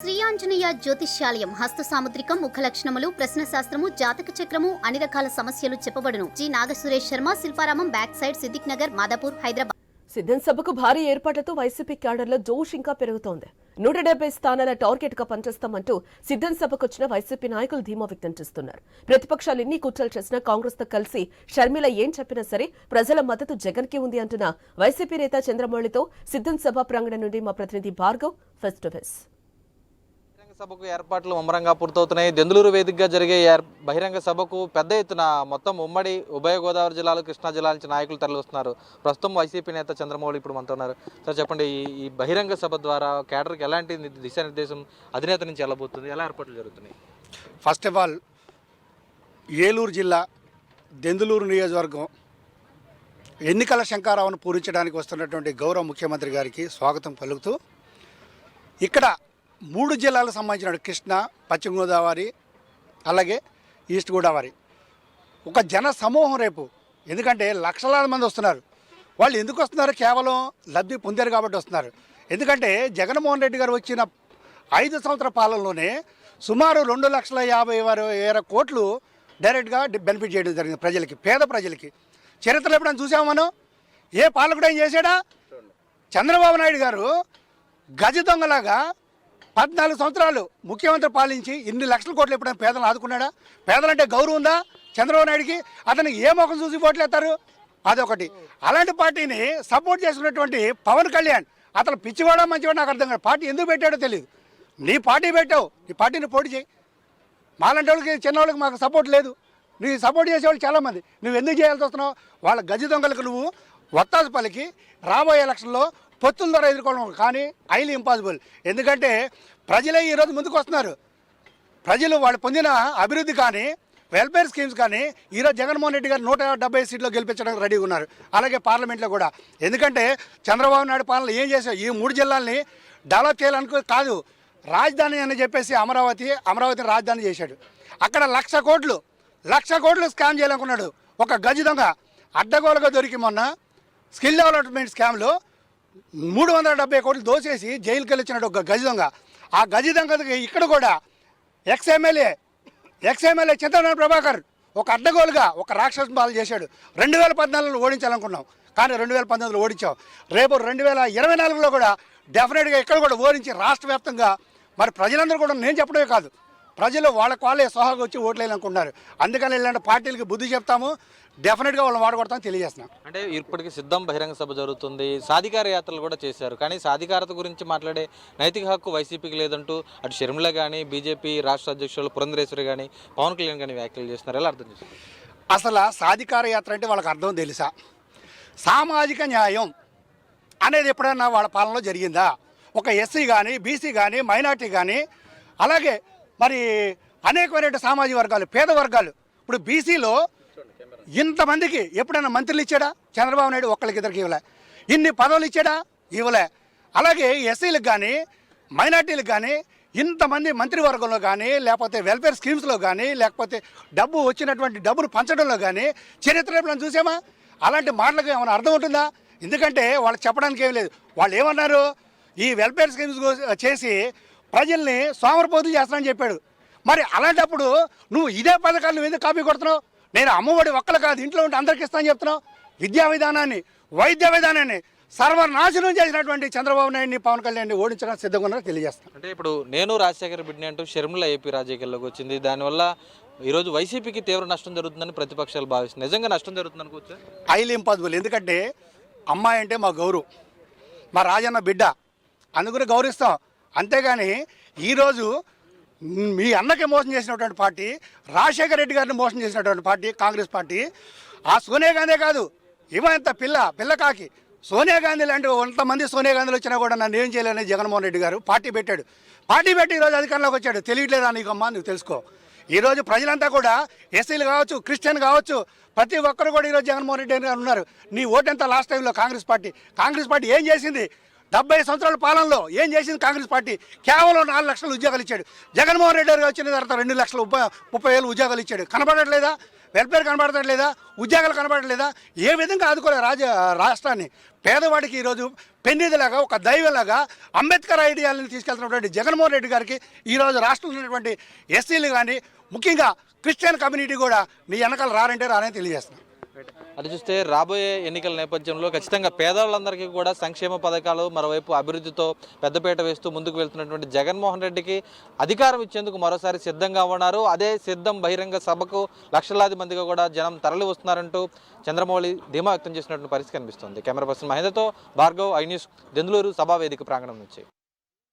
శ్రీ ఆంజనేయ జ్యోతిష్యాలయం హస్త సాముద్రికం ముఖ లక్షణములు ప్రశ్న శాస్త్రము జాతక చక్రము అన్ని రకాల సమస్యలు చెప్పబడును. G. Nagasuresh Sharma Shilparamam back side Siddiq Nagar Madhapur Hyderabad. సిద్ధం సభకు భారీ ఏర్పాట్లతో వైసీపీ క్యాడర్లో జోష్ ఇంకా పెరుగుతోంది. నూట డెబ్బై స్థానాల టార్గెట్గా పనిచేస్తామంటూ సిద్ధం సభకు వచ్చిన వైసీపీ నాయకులు ధీమా వ్యక్తం చేస్తున్నారు. ప్రతిపక్షాలు ఎన్ని కుట్రలు చేసినా కాంగ్రెస్తో కలిసి షర్మిల ఏం చెప్పినా సరే ప్రజల మద్దతు జగన్కి ఉంది అంటున్న వైసీపీ నేత చంద్రమౌళితో సిద్ధం సభ ప్రాంగణం నుండి మా ప్రతినిధి భార్గవ్ ఫెస్ట్ టు ఫెస్ట్ సభకు ఏర్పాట్లు ముమ్మరంగా పూర్తవుతున్నాయి. దెందులూరు వేదికగా జరిగే బహిరంగ సభకు పెద్ద ఎత్తున మొత్తం ఉమ్మడి ఉభయ గోదావరి జిల్లాలు కృష్ణా జిల్లా నుంచి నాయకులు తరలిస్తున్నారు ప్రస్తుతం వైసీపీ నేత చంద్రమౌళి ఇప్పుడు మనతో ఉన్నారు. సార్ చెప్పండి ఈ బహిరంగ సభ ద్వారా కేడర్కి ఎలాంటి దిశానిర్దేశం అధినేత నుంచి వెళ్ళబోతుంది ఎలా ఏర్పాట్లు జరుగుతున్నాయి? ఫస్ట్ ఆఫ్ ఆల్ ఏలూరు జిల్లా దెందులూరు నియోజకవర్గం ఎన్నికల శంకారావును పూరించడానికి వస్తున్నటువంటి గౌరవ ముఖ్యమంత్రి గారికి స్వాగతం పలుకుతూ ఇక్కడ మూడు జిల్లాలకు సంబంధించిన కృష్ణ పశ్చిమ గోదావరి అలాగే ఈస్ట్ గోదావరి. ఒక జన సమూహం రేపు. ఎందుకంటే లక్షలాది మంది వస్తున్నారు. వాళ్ళు ఎందుకు వస్తున్నారు? కేవలం లబ్ధి పొందారు కాబట్టి వస్తున్నారు. ఎందుకంటే జగన్మోహన్ రెడ్డి గారు వచ్చిన ఐదు సంవత్సర పాలనలోనే సుమారు రెండు లక్షల యాభై వేల కోట్లు డైరెక్ట్గా బెనిఫిట్ చేయడం జరిగింది ప్రజలకి పేద ప్రజలకి. చరిత్రలో ఎప్పుడైనా చూసాము మనం? ఏ పాలకుడు ఏం చేశాడా? చంద్రబాబు నాయుడు గారు గజ దొంగలాగా పద్నాలుగు సంవత్సరాలు ముఖ్యమంత్రి పాలించి ఇన్ని లక్షల కోట్లు ఎప్పుడైనా పేదలను ఆదుకున్నాడా? పేదలంటే గౌరవం ఉందా? చంద్రబాబు నాయుడికి? అతనికి ఏ మొఖం చూసి ఓట్లేస్తారు అదొకటి. అలాంటి పార్టీని సపోర్ట్ చేస్తున్నటువంటి పవన్ కళ్యాణ్ అతను పిచ్చివాడా మంచివాడో నాకు అర్థం కాదు. పార్టీ ఎందుకు పెట్టాడో తెలియదు నీ పార్టీ పెట్టావు నీ పార్టీని పోటీ చేయి. మాలాంటి వాళ్ళకి చిన్న వాళ్ళకి మాకు సపోర్ట్ లేదు. నీ సపోర్ట్ చేసేవాళ్ళు చాలామంది. నువ్వు ఎందుకు చేయాల్సి వస్తున్నావు? వాళ్ళ గజ దొంగలకు నువ్వు వత్తాసు పలికి రాబోయే ఎలక్షన్లో పొత్తుల ద్వారా ఎదుర్కోవడం కానీ హైలీ ఇంపాసిబుల్ ఎందుకంటే ప్రజలే ఈరోజు ముందుకు వస్తున్నారు. ప్రజలు వాళ్ళు పొందిన అభివృద్ధి కానీ వెల్ఫేర్ స్కీమ్స్ కానీ ఈరోజు జగన్మోహన్ రెడ్డి గారు నూట డెబ్బై సీట్లు గెలిపించడానికి రెడీగా ఉన్నారు. అలాగే పార్లమెంట్లో కూడా. ఎందుకంటే చంద్రబాబు నాయుడు పాలన ఏం చేశారు? ఈ మూడు జిల్లాల్ని డెవలప్ చేయాలనుకో కాదు రాజధాని అని చెప్పేసి అమరావతి అమరావతిని రాజధాని చేశాడు. అక్కడ లక్ష కోట్లు లక్ష కోట్లు స్కామ్ చేయాలనుకున్నాడు. ఒక గజ దొంగ అడ్డగోలుగా దొరికి మొన్న స్కిల్ డెవలప్మెంట్ స్కామ్లో మూడు వందల డెబ్బై కోట్లు దోచేసి జైలుకి వెళ్ళొచ్చినట్టు ఒక గజ దొంగ. ఆ గజ దొంగకి ఇక్కడ కూడా ఎక్స్ ఎమ్మెల్యే ఎక్స్ ఎమ్మెల్యే చింతన ప్రభాకర్ ఒక అడ్డగోలుగా ఒక రాక్షస బాధలు చేశాడు. రెండు వేల పద్నాలుగులో ఓడించాలనుకున్నాం. కానీ రెండు వేల పంతొమ్మిదిలో ఓడించాం. రేపు రెండు వేల ఇరవై నాలుగులో కూడా డెఫినెట్గా ఇక్కడ కూడా ఓడించి రాష్ట్ర వ్యాప్తంగా మరి ప్రజలందరూ కూడా నేను చెప్పడమే కాదు ప్రజలు వాళ్ళకి వాళ్ళే సోహాగా వచ్చి ఓట్లు వేయాలనుకుంటున్నారు. అందుకని ఇలాంటి పార్టీలకి బుద్ధి చెప్తాము. డెఫినెట్గా వాళ్ళని వాడగొడతాం తెలియజేస్తున్నాం. అంటే ఇప్పటికి సిద్ధం బహిరంగ సభ జరుగుతుంది. సాధికార యాత్రలు కూడా చేశారు. కానీ సాధికారత గురించి మాట్లాడే నైతిక హక్కు వైసీపీకి లేదంటూ అటు షర్మిల కానీ బీజేపీ రాష్ట్ర అధ్యక్షులు పురంధరేశ్వరి కానీ పవన్ కళ్యాణ్ కానీ వ్యాఖ్యలు చేస్తున్నారు. ఎలా అర్థం చేస్తారు అసలు సాధికార యాత్ర అంటే వాళ్ళకి అర్థం తెలుసా? సామాజిక న్యాయం అనేది ఎప్పుడైనా వాళ్ళ పాలనలో జరిగిందా? ఒక ఎస్సీ కానీ బీసీ కానీ మైనార్టీ కానీ అలాగే మరి అనేకమైన సామాజిక వర్గాలు పేద వర్గాలు. ఇప్పుడు బీసీలో ఇంతమందికి ఎప్పుడైనా మంత్రులు ఇచ్చాడా? చంద్రబాబు నాయుడు ఒక్కరికి ఇద్దరికి ఇవ్వలే. ఇన్ని పదవులు ఇచ్చాడా? ఇవ్వలే. అలాగే ఎస్సీలకు కానీ మైనార్టీలకు కానీ ఇంతమంది మంత్రివర్గంలో కానీ లేకపోతే వెల్ఫేర్ స్కీమ్స్లో కానీ లేకపోతే డబ్బు వచ్చినటువంటి డబ్బును పంచడంలో కానీ చరిత్ర చూసామా? అలాంటి మాటలకు ఏమైనా అర్థం ఉంటుందా? ఎందుకంటే వాళ్ళు చెప్పడానికి ఏం లేదు. వాళ్ళు ఏమన్నారు? ఈ వెల్ఫేర్ స్కీమ్స్ చేసి ప్రజల్ని సోమరపోతులు చేస్తానని చెప్పాడు. మరి అలాంటప్పుడు నువ్వు ఇదే పథకాలు నువ్వు ఎందుకు కాపీ కొడుతున్నావు? నేను అమ్మఒడి ఒక్కలు కాదు ఇంట్లో ఉంటే అందరికి ఇస్తానని చెప్తున్నావు. విద్యా విధానాన్ని వైద్య విధానాన్ని సర్వనాశనం చేసినటువంటి చంద్రబాబు నాయుడిని పవన్ కళ్యాణ్ని ఓడించడానికి సిద్ధంగా ఉన్నారో తెలియజేస్తాను. అంటే ఇప్పుడు నేను రాజశేఖర బిడ్డని అంటూ షర్మిల ఏపీ రాజకీయాల్లోకి వచ్చింది. దానివల్ల ఈరోజు వైసీపీకి తీవ్ర నష్టం జరుగుతుందని ప్రతిపక్షాలు భావిస్తుంది నిజంగా నష్టం జరుగుతుంది అనుకోవచ్చా? హైలీ ఇంపాసిబుల్ ఎందుకంటే అమ్మాయి అంటే మా గౌరవం మా రాజన్న బిడ్డ. అందుకని గౌరవిస్తాం. అంతేగాని ఈరోజు మీ అన్నకి మోసం చేసినటువంటి పార్టీ రాజశేఖర రెడ్డి గారిని మోసం చేసినటువంటి పార్టీ కాంగ్రెస్ పార్టీ. ఆ సోనియా గాంధీ కాదు ఇవంత పిల్ల పిల్లకాకి సోనియా గాంధీ లాంటి కొంతమంది సోనియా గాంధీలు వచ్చినా కూడా నన్ను ఏం చేయలేని జగన్మోహన్ రెడ్డి గారు పార్టీ పెట్టాడు. పార్టీ పెట్టి ఈరోజు అధికారంలోకి వచ్చాడు. తెలియట్లేదా నీకమ్మా నువ్వు తెలుసుకో. ఈరోజు ప్రజలంతా కూడా ఎస్సీలు కావచ్చు క్రిస్టియన్ కావచ్చు ప్రతి ఒక్కరు కూడా ఈరోజు జగన్మోహన్ రెడ్డి గారు ఉన్నారు. నీ ఓటెంత లాస్ట్ టైంలో కాంగ్రెస్ పార్టీ. కాంగ్రెస్ పార్టీ ఏం చేసింది? డెబ్బై సంవత్సరాల పాలనలో ఏం చేసింది కాంగ్రెస్ పార్టీ? కేవలం నాలుగు లక్షల ఉద్యోగాలు ఇచ్చాడు. జగన్మోహన్ రెడ్డి గారు వచ్చిన తర్వాత రెండు లక్షల ముప్పై వేలు ఉద్యోగాలు ఇచ్చాడు. కనబడట్లేదా? వెల్ఫేర్ కనబడట్లేదా? ఉద్యోగాలు కనబడట్లేదా? ఏ విధంగా ఆదుకోలేదు రాజ రాష్ట్రాన్ని. పేదవాడికి ఈరోజు పెన్నిదిలాగా ఒక దైవలాగా అంబేద్కర్ ఐడియాలను తీసుకెళ్తున్నటువంటి జగన్మోహన్ రెడ్డి గారికి ఈరోజు రాష్ట్రంలో ఉన్నటువంటి ఎస్సీలు కానీ ముఖ్యంగా క్రిస్టియన్ కమ్యూనిటీ కూడా నీ వెనకాల రారంటే రారని తెలియజేస్తున్నాను అది చూస్తే రాబోయే ఎన్నికల నేపథ్యంలో ఖచ్చితంగా పేదవాళ్ళందరికీ కూడా సంక్షేమ పథకాలు మరోవైపు అభివృద్ధితో పెద్దపీట వేస్తూ ముందుకు వెళ్తున్నటువంటి జగన్మోహన్ రెడ్డికి అధికారం ఇచ్చేందుకు మరోసారి సిద్ధంగా ఉన్నారు. అదే సిద్ధం బహిరంగ సభకు లక్షలాది మందిగా కూడా జనం తరలి వస్తున్నారంటూ చంద్రమౌళి ధీమా వ్యక్తం చేసినటువంటి పరిస్థితి కనిపిస్తుంది. కెమెరా పర్సన్ మహేంద్రతో భార్గవ్ ఐ న్యూస్ దెందులూరు సభా వేదిక ప్రాంగణం నుంచి.